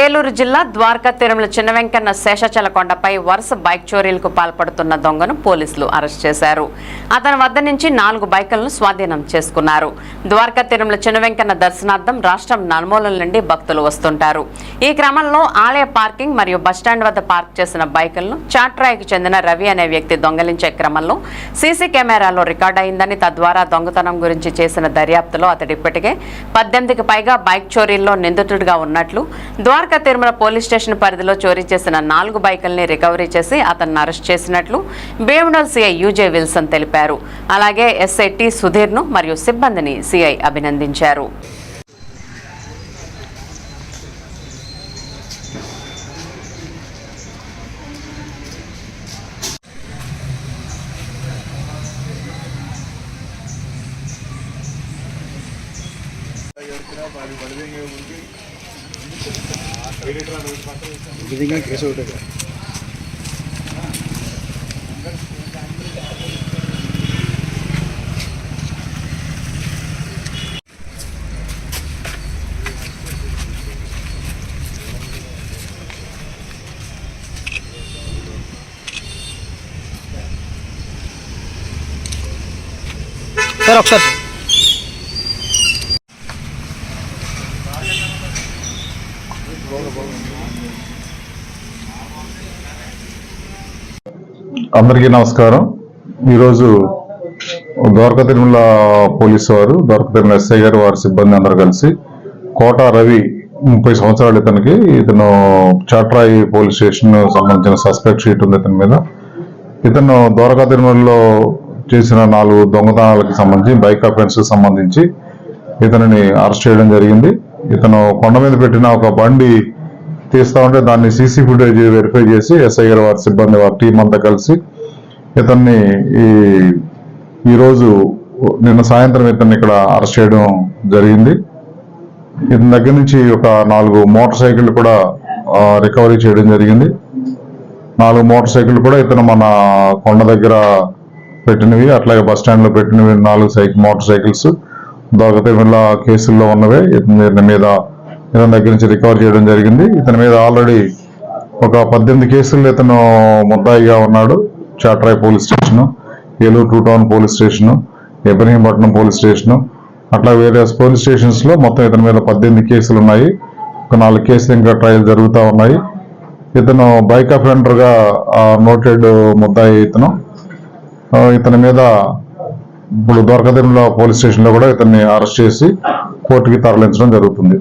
ఏలూరు జిల్లా ద్వారకా తిరుమల చిన్న వెంకన్న శేషచలకొండపై వరుస బైక్ చోరీలకు పాల్పడుతున్న దొంగను పోలీసులు అరెస్ట్ చేశారు. అతని వద్ద నుంచి నాలుగు బైకులను స్వాధీనం చేసుకున్నారు. ద్వారకా తిరుమల చిన్న వెంకన్న దర్శనార్థం రాష్ట్రం నలుమూలల నుండి భక్తులు వస్తుంటారు. ఈ క్రమంలో ఆలయ పార్కింగ్ మరియు బస్టాండ్ వద్ద పార్క్ చేసిన బైకులను చాట్రాయ్కి చెందిన రవి అనే వ్యక్తి దొంగలించే క్రమంలో సీసీ కెమెరాలో రికార్డ్ అయిందని తద్వారా దొంగతనం గురించి చేసిన దర్యాప్తులో అతడు ఇప్పటికే పద్దెనిమిదికి పైగా బైక్ చోరీల్లో నిందితుడిగా ఉన్నట్లు ద్వారకా తిరుమల పోలీస్ స్టేషన్ పరిధిలో చోరీ చేసిన నాలుగు బైకుల్ని రికవరీ చేసి అతన్ని అరెస్ట్ చేసినట్లు బేవుడల్ సిఐ యూజే విల్సన్ తెలిపారు. అలాగే ఎస్ఐ టి సుధీర్ను మరియు సిబ్బందిని సిఐ అభినందించారు. ಗಿಡಿಂಗ ಕೇಸು ಹೊಟ್ಟಿದೆ ಸರ್ ಒಪ್ಸರ್ అందరికీ నమస్కారం. ఈరోజు ద్వారకా తిరుమల పోలీసు వారు ద్వారకా తిరుమల ఎస్ఐ గారు వారి సిబ్బంది అందరూ కలిసి కోట రవి ముప్పై సంవత్సరాలు ఇతనికి. ఇతను చాట్రాయి పోలీస్ స్టేషన్ సంబంధించిన సస్పెక్ట్ షీట్ ఉంది ఇతని మీద. ఇతను ద్వారకా తిరుమలలో చేసిన నాలుగు దొంగతనాలకు సంబంధించి బైక్ అఫెన్స్కి సంబంధించి ఇతనిని అరెస్ట్ చేయడం జరిగింది. ఇతను కొండ మీద పెట్టిన ఒక బండి తీస్తా ఉంటే దాన్ని సీసీ ఫుటేజ్ వెరిఫై చేసి ఎస్ఐ గారు వారి సిబ్బంది వారి టీం అంతా కలిసి ఇతన్ని ఈ ఈరోజు నిన్న సాయంత్రం ఇతన్ని ఇక్కడ అరెస్ట్ చేయడం జరిగింది. ఇతని దగ్గర నుంచి ఒక నాలుగు మోటార్ సైకిల్ కూడా రికవరీ చేయడం జరిగింది. నాలుగు మోటార్ సైకిల్ కూడా ఇతను మన కొండ దగ్గర పెట్టినవి అట్లాగే బస్ స్టాండ్లో పెట్టినవి నాలుగు సైకిల్ మోటార్ సైకిల్స్. దొంగతిమిళ్ళ కేసుల్లో ఉన్నవే. ఇతని మీద ఇతని దగ్గర నుంచి రికవర్ చేయడం జరిగింది. ఇతని మీద ఆల్రెడీ ఒక పద్దెనిమిది కేసుల్లో ఇతను ముద్దాయిగా ఉన్నాడు. Chatrai police station Eluru two town police station Ibrahimpatnam police station అట్లా వేరే పోలీస్ స్టేషన్స్లో మొత్తం ఇతని మీద పద్దెనిమిది కేసులు ఉన్నాయి. ఒక నాలుగు కేసులు ఇంకా ట్రయల్ జరుగుతూ ఉన్నాయి. ఇతను బైక్ అఫెండర్గా నోటెడ్ ముద్దాయి ఇతను. ఇతని మీద ఇప్పుడు దొరకదంలో పోలీస్ స్టేషన్లో కూడా ఇతన్ని అరెస్ట్ చేసి కోర్టుకి తరలించడం జరుగుతుంది.